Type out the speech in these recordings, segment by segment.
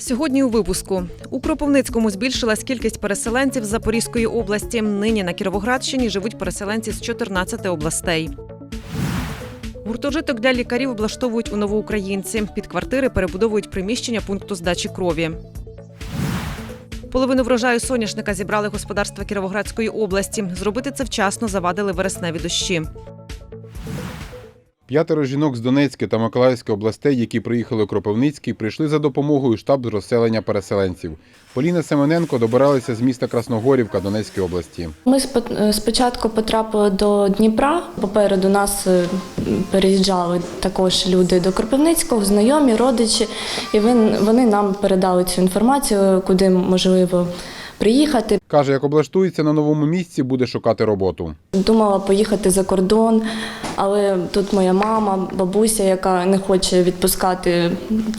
Сьогодні у випуску у Кропивницькому збільшилась кількість переселенців з Запорізької області. Нині на Кіровоградщині живуть переселенці з 14 областей. Гуртожиток для лікарів облаштовують у новоукраїнці. Під квартири перебудовують приміщення пункту здачі крові. Половину врожаю соняшника зібрали господарства Кіровоградської області. Зробити це вчасно завадили вересневі дощі. П'ятеро жінок з Донецької та Миколаївської областей, які приїхали у Кропивницький, прийшли за допомогою штаб з розселення переселенців. Поліна Семененко добиралася з міста Красногорівка Донецької області. Ми е, спочатку потрапили до Дніпра. Попереду нас е, переїжджали також люди до Кропивницького, знайомі, родичі, і вони нам передали цю інформацію, куди можливо приїхати. Каже, як облаштується на новому місці, буде шукати роботу. Думала поїхати за кордон, але тут моя мама, бабуся, яка не хоче відпускати,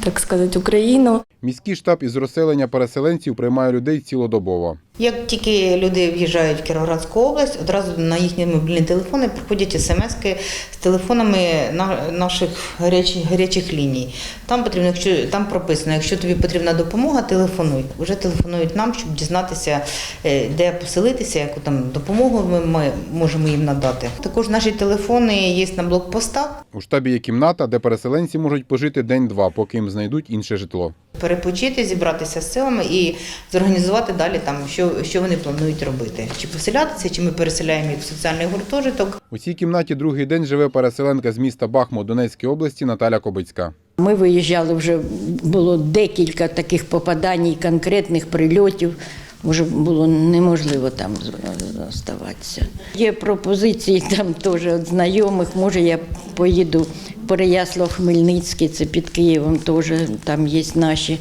так сказати, Україну. Міський штаб із розселення переселенців приймає людей цілодобово. Як тільки люди в'їжджають в Кіровоградську область, одразу на їхні мобільні телефони приходять смски з телефонами на- наших гарячих, гарячих ліній. Там потрібно, якщо там прописано, якщо тобі потрібна допомога, телефонуй. Вже телефонують нам, щоб дізнатися, е, де поселитися, яку там допомогу ми- ми можемо їм надати. Також наші телефони є на блокпостах. У штабі є кімната, де переселенці можуть пожити день-два, поки їм знайдуть інше житло. Перепочити, зібратися з силами і зорганізувати далі там, що, що вони планують робити. Чи поселятися, чи ми переселяємо їх в соціальний гуртожиток. У цій кімнаті другий день живе переселенка з міста Бахмут Донецької області Наталя Кобицька. Ми виїжджали вже було декілька таких попадань, конкретних прильотів. Вже було неможливо там залишатися. Є пропозиції там теж від знайомих. Може, я поїду в Переяслав-Хмельницький, це під Києвом теж там є наші.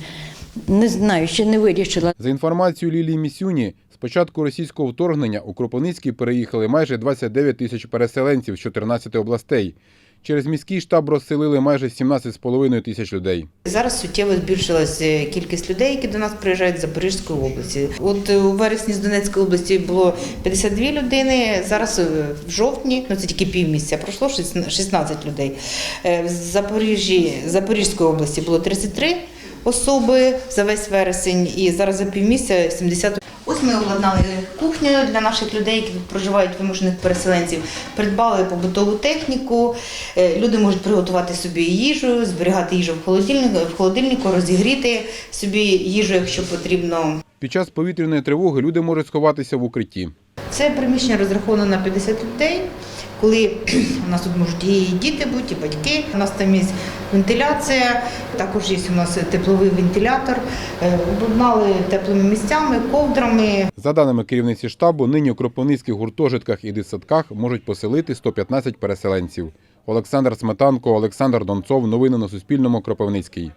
Не знаю, ще не вирішила. За інформацією Лілії Місюні, з початку російського вторгнення у Кропивницький переїхали майже 29 тисяч переселенців з 14 областей. Через міський штаб розселили майже 17,5 тисяч людей. Зараз суттєво збільшилась е, кількість людей, які до нас приїжджають з Запорізької області. От е, у вересні з Донецької області було 52 людини. Зараз е, в жовтні, ну це тільки півмісяця, пройшло 16 16 людей. В Запоріжжі, Запорізької області було 33 особи за весь вересень, і зараз за півмісяця 70 Ось ми обладнали кухню для наших людей, які проживають вимушених переселенців. Придбали побутову техніку. Е, Люди можуть приготувати собі їжу, зберігати їжу в холодильнику, в холодильнику, розігріти собі їжу, якщо потрібно. Під час повітряної тривоги люди можуть сховатися в укритті. Це приміщення розраховано на 50 людей. Коли у нас тут можуть і діти бути, і батьки. У нас там є вентиляція, також є у нас тепловий вентилятор. Е, Обладнали теплими місцями, ковдрами, За даними керівниці штабу, нині у кропивницьких гуртожитках і дитсадках можуть поселити 115 переселенців. Олександр Сметанко, Олександр Донцов. Новини на Суспільному. Кропивницький.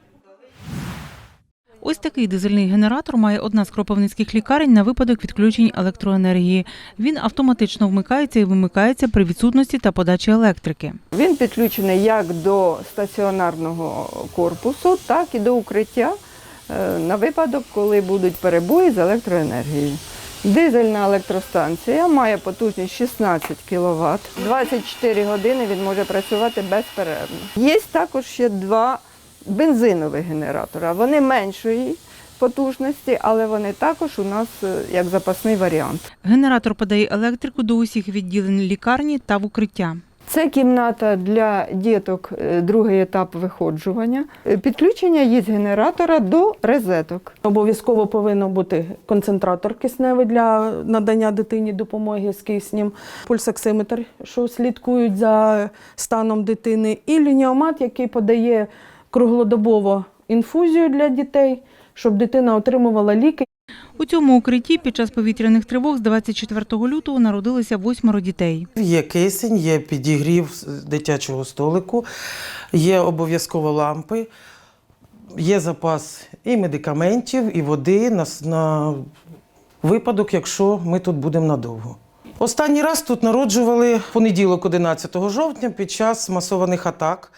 Ось такий дизельний генератор має одна з кропивницьких лікарень на випадок відключень електроенергії. Він автоматично вмикається і вимикається при відсутності та подачі електрики. Він підключений як до стаціонарного корпусу, так і до укриття е, на випадок, коли будуть перебої з електроенергією. Дизельна електростанція має потужність 16 кВт. 24 години він може працювати безперервно. Є також ще два бензинових генератора. Вони меншої потужності, але вони також у нас е, як запасний варіант. Генератор подає електрику до усіх відділень лікарні та в укриття. Це кімната для діток, е, другий етап виходжування. Е, Підключення є з генератора до розеток. Обов'язково повинен бути концентратор кисневий для надання дитині допомоги з киснем, пульсоксиметр, що слідкують за станом дитини, і лініомат, який подає круглодобово інфузію для дітей, щоб дитина отримувала ліки. У цьому укритті під час повітряних тривог з 24 лютого народилися восьмеро дітей. Є кисень, є підігрів з дитячого столику, є обов'язково лампи, є запас і медикаментів, і води на, на випадок, якщо ми тут будемо надовго. Останній раз тут народжували понеділок, 11 жовтня, під час масованих атак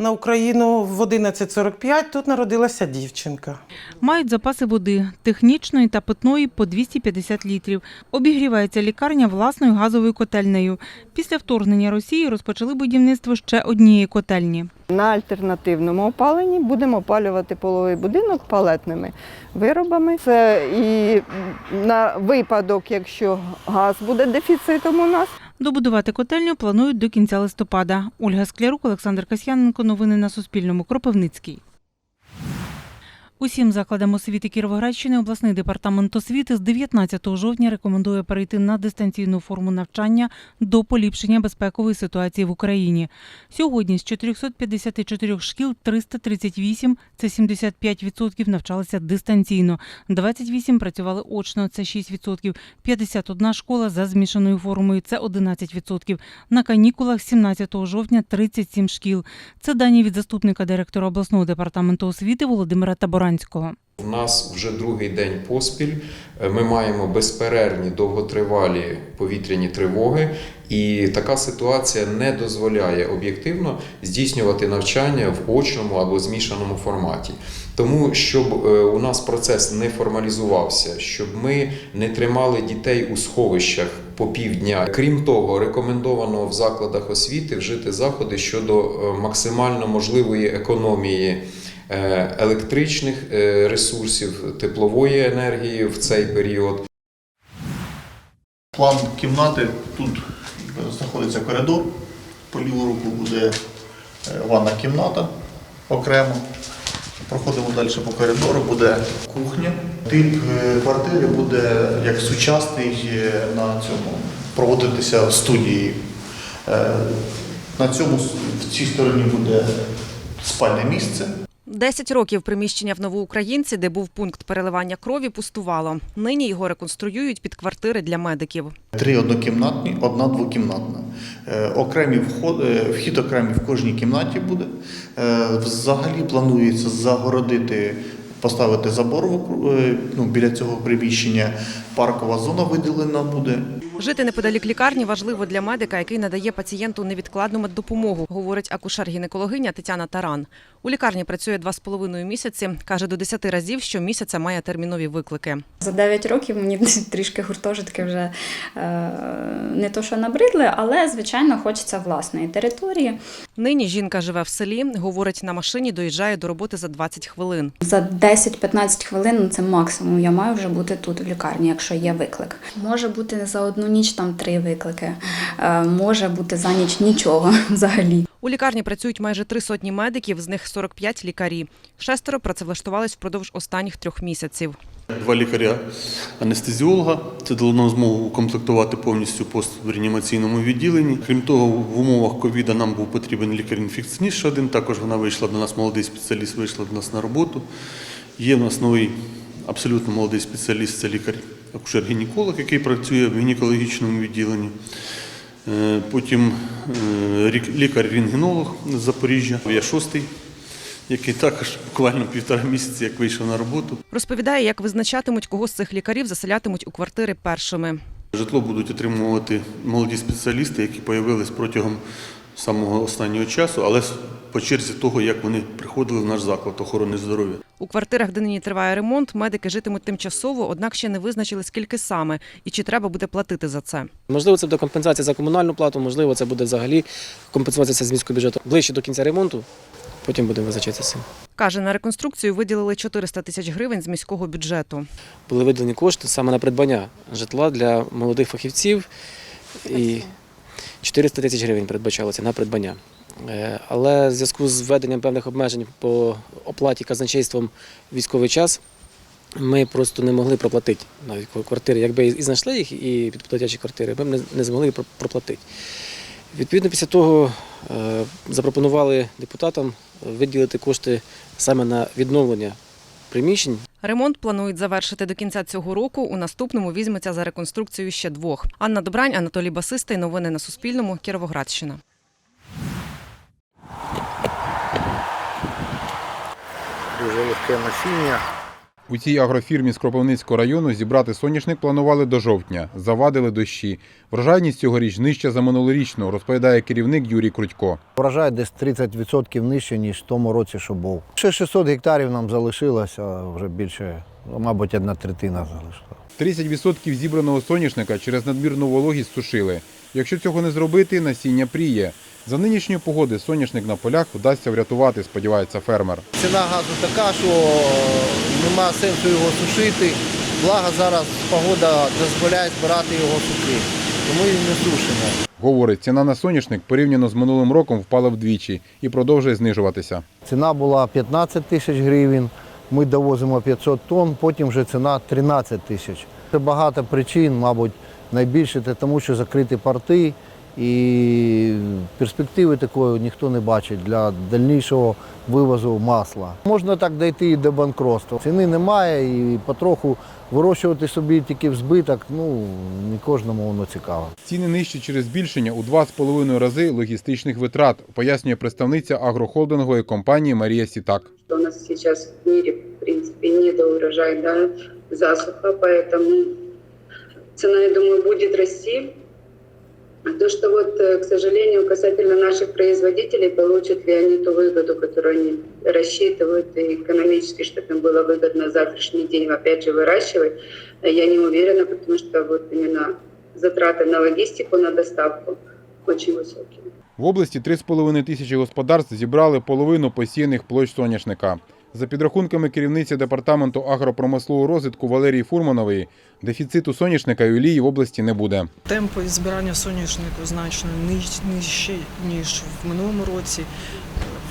на Україну в 11.45 тут народилася дівчинка. Мають запаси води технічної та питної по 250 літрів. Обігрівається лікарня власною газовою котельнею. Після вторгнення Росії розпочали будівництво ще однієї котельні. На альтернативному опаленні будемо опалювати половий будинок палетними виробами. Це і на випадок, якщо газ буде дефіцитом у нас. Добудувати котельню планують до кінця листопада. Ольга Склярук, Олександр Касьяненко. Новини на Суспільному. Кропивницький. Усім закладам освіти Кіровоградщини обласний департамент освіти з 19 жовтня рекомендує перейти на дистанційну форму навчання до поліпшення безпекової ситуації в Україні. Сьогодні з 454 шкіл 338, це 75% навчалися дистанційно, 28 працювали очно, це 6%, 51 школа за змішаною формою, це 11%. На канікулах 17 жовтня 37 шкіл. Це дані від заступника директора обласного департаменту освіти Володимира Таборанського. У нас вже другий день поспіль. Е, Ми маємо безперервні довготривалі повітряні тривоги, і така ситуація не дозволяє об'єктивно здійснювати навчання в очному або змішаному форматі. Тому, щоб е, у нас процес не формалізувався, щоб ми не тримали дітей у сховищах по півдня. Крім того, рекомендовано в закладах освіти вжити заходи щодо е, максимально можливої економії електричних е, ресурсів, теплової енергії в цей період. План кімнати тут знаходиться коридор. По ліву руку буде е, ванна кімната окремо. Проходимо далі по коридору, буде кухня. Тип е, квартири буде як сучасний е, на цьому проводитися в студії. Е, На цьому в цій стороні буде спальне місце. 10 років приміщення в Новоукраїнці, де був пункт переливання крові, пустувало. Нині його реконструюють під квартири для медиків. Три однокімнатні, одна двокімнатна. Е, Окремі вход, е, вхід окремий в кожній кімнаті буде. Е, Взагалі планується загородити, поставити забор ну, біля цього приміщення. Паркова зона виділена буде. Жити неподалік лікарні важливо для медика, який надає пацієнту невідкладну меддопомогу, говорить акушер-гінекологиня Тетяна Таран. У лікарні працює два з половиною місяці. каже, до 10 разів щомісяця має термінові виклики. За 9 років мені трішки гуртожитки вже е, не то, що набридли, але звичайно хочеться власної території. Нині жінка живе в селі, говорить, на машині доїжджає до роботи за 20 хвилин. За 10-15 хвилин ну, це максимум. Я маю вже бути тут в лікарні, якщо є виклик. Може бути не за одну ніч там три виклики, е, може бути за ніч нічого взагалі. У лікарні працюють майже три сотні медиків, з них 45 лікарі. Шестеро працевлаштувались впродовж останніх трьох місяців. Два лікаря анестезіолога. Це дало нам змогу укомплектувати повністю пост в реанімаційному відділенні. Крім того, в умовах ковіда нам був потрібен лікар-інфекціоніст ще один. Також вона вийшла до нас, молодий спеціаліст вийшла до нас на роботу. Є в нас новий абсолютно молодий спеціаліст, це лікар акушер-гінеколог, який працює в гінекологічному відділенні. Е, Потім е, лікар-рентгенолог з Запоріжжя. Я шостий, який також буквально півтора місяці, як вийшов на роботу. Розповідає, як визначатимуть, кого з цих лікарів заселятимуть у квартири першими. Житло будуть отримувати молоді спеціалісти, які з'явились протягом самого останнього часу, але по черзі того, як вони приходили в наш заклад охорони здоров'я. У квартирах, де нині триває ремонт, медики житимуть тимчасово, однак ще не визначили, скільки саме і чи треба буде платити за це. Можливо, це буде компенсація за комунальну плату, можливо, це буде взагалі компенсуватися з міського бюджету. Ближче до кінця ремонту, потім будемо визначатися. Каже, на реконструкцію виділили 400 тисяч гривень з міського бюджету. Були виділені кошти саме на придбання житла для молодих фахівців і 400 тисяч гривень передбачалося на придбання. Е, Але в зв'язку з введенням певних обмежень по оплаті казначейством військовий час ми просто не могли проплатити навіть квартири. Якби і знайшли їх, і підплатячі квартири, ми б не- змогли про- проплатити. Відповідно, після того е, запропонували депутатам виділити кошти саме на відновлення приміщень. Ремонт планують завершити до кінця цього року. У наступному візьметься за реконструкцію ще двох. Анна Добрань, Анатолій Басистий. Новини на Суспільному. Кіровоградщина. Дуже легке насіння. У цій агрофірмі з Кропивницького району зібрати соняшник планували до жовтня. Завадили дощі. Врожайність цьогоріч нижча за минулорічну, розповідає керівник Юрій Крутько. Врожай десь 30% нижче, ніж в тому році, що був. Ще 600 гектарів нам залишилося, вже більше, ну, мабуть, одна третина залишилася. 30% зібраного соняшника через надмірну вологість сушили. Якщо цього не зробити, насіння пріє. За нинішньої погоди соняшник на полях вдасться врятувати, сподівається фермер. Ціна газу така, що нема сенсу його сушити. Благо зараз погода дозволяє збирати його сухим. Тому і не сушимо. Говорить, ціна на соняшник порівняно з минулим роком впала вдвічі і продовжує знижуватися. Ціна була 15 тисяч гривень, ми довозимо 500 тонн, потім вже ціна 13 тисяч. Це багато причин, мабуть, найбільше це тому, що закриті порти і перспективи такої ніхто не бачить для дальнішого вивозу масла. Можна так дійти і до банкротства. Ціни немає і потроху вирощувати собі тільки в збиток, ну не кожному воно цікаво. Ціни нижчі через збільшення у 2,5 рази логістичних витрат, пояснює представниця агрохолдингової компанії Марія Сітак. У нас сейчас в мире, в принципе, недоурожай, да, засуха, поэтому цена, я думаю, будет расти. А То, что вот, э, к сожалению, касательно наших производителей, получат ли они ту выгоду, которую они рассчитывают и экономически, чтобы им было выгодно завтрашний день опять же выращивать, э, я не уверена, потому что вот именно затраты на логистику, на доставку очень высокие. В області 3,5 тисячі господарств зібрали половину посіяних площ соняшника. За підрахунками керівниці департаменту агропромислового розвитку Валерії Фурманової, дефіциту соняшника і олії в області не буде. Темпи збирання соняшнику значно ниж- нижчі, ніж в минулому році,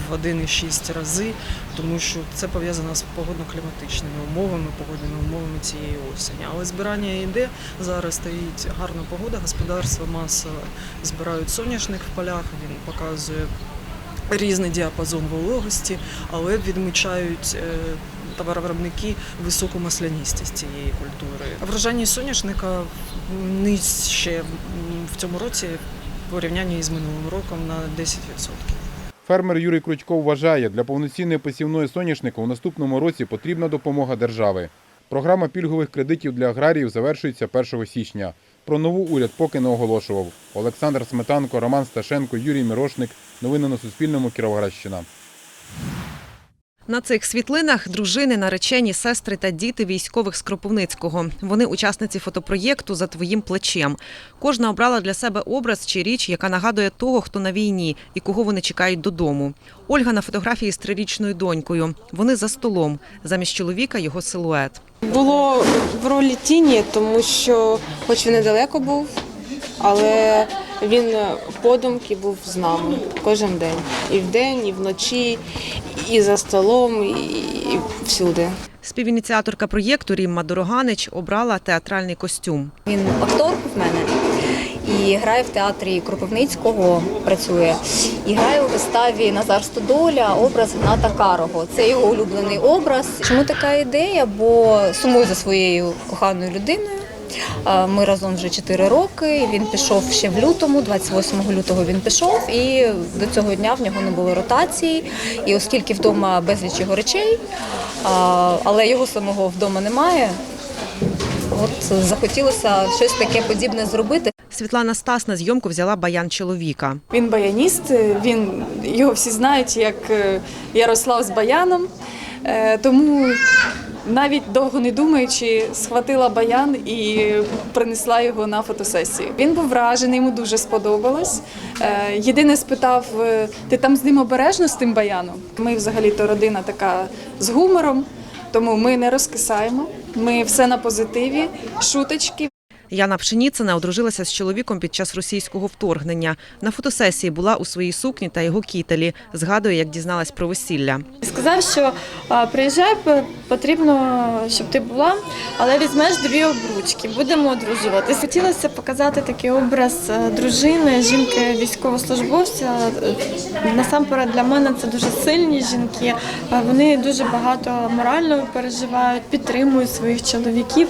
в 1,6 рази, тому що це пов'язано з погодно-кліматичними умовами, погодними умовами цієї осені. Але збирання йде, зараз стоїть гарна погода, господарства масово збирають соняшник в полях, він показує різний діапазон вологості, але відмічають е, товаровиробники високу масляністість цієї культури. Врожайність соняшника нижче в цьому році в порівнянні з минулим роком на 10%. Фермер Юрій Крутько вважає, для повноцінної посівної соняшника у наступному році потрібна допомога держави. Програма пільгових кредитів для аграріїв завершується 1 січня. Про нову уряд поки не оголошував. Олександр Сметанко, Роман Сташенко, Юрій Мірошник. Новини на Суспільному. Кіровоградщина. На цих світлинах дружини, наречені, сестри та діти військових з Кропивницького. Вони учасниці фотопроєкту за твоїм плечем. Кожна обрала для себе образ чи річ, яка нагадує того, хто на війні і кого вони чекають додому. Ольга на фотографії з трирічною донькою. Вони за столом. Замість чоловіка його силует. Було в ролі тіні, тому що, хоч він недалеко був, але він подумки був з нами кожен день. І вдень, і вночі, і за столом, і і всюди. Співініціаторка проєкту Рімма Дороганич обрала театральний костюм. Він актор в мене і грає в театрі Кропивницького, працює. І грає у виставі Назар Стодоля образ Гната Карого. Це його улюблений образ. Чому така ідея? Бо сумую за своєю коханою людиною. Ми разом вже 4 роки. Він пішов ще в лютому, 28 лютого він пішов, і до цього дня в нього не було ротації. І оскільки вдома безліч його речей, але його самого вдома немає. От захотілося щось таке подібне зробити. Світлана Стас на зйомку взяла баян чоловіка. Він баяніст, він його всі знають як е, Ярослав з баяном. Е, Тому навіть довго не думаючи, схватила баян і принесла його на фотосесію. Він був вражений, йому дуже сподобалось. Е, Єдине спитав: е, ти там з ним обережно з тим баяном? Ми взагалі то родина така з гумором, тому ми не розкисаємо. Ми все на позитиві, шуточки. Яна Пшеніцина одружилася з чоловіком під час російського вторгнення. На фотосесії була у своїй сукні та його кітелі. Згадує, як дізналась про весілля. Сказав, що приїжджай, потрібно, щоб ти була, але візьмеш дві обручки, будемо одружуватися. Хотілося показати такий образ е, дружини, жінки військовослужбовця. Е, Насамперед для мене це дуже сильні жінки. Е, Вони дуже багато морально переживають, підтримують своїх чоловіків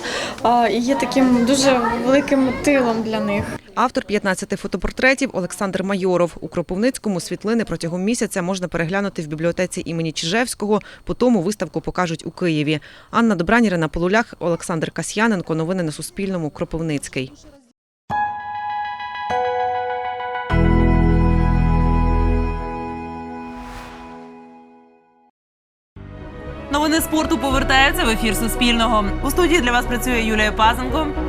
і є таким дуже великим тилом для них. Автор 15 фотопортретів Олександр Майоров. У Кропивницькому світлини протягом місяця можна переглянути в бібліотеці імені Чижевського. По тому виставку покажуть у Києві. Анна Добрань, Ірина Полулях, Олександр Касьяненко. Новини на Суспільному. Кропивницький. Новини спорту повертаються в ефір Суспільного. У студії для вас працює Юлія Пазенко.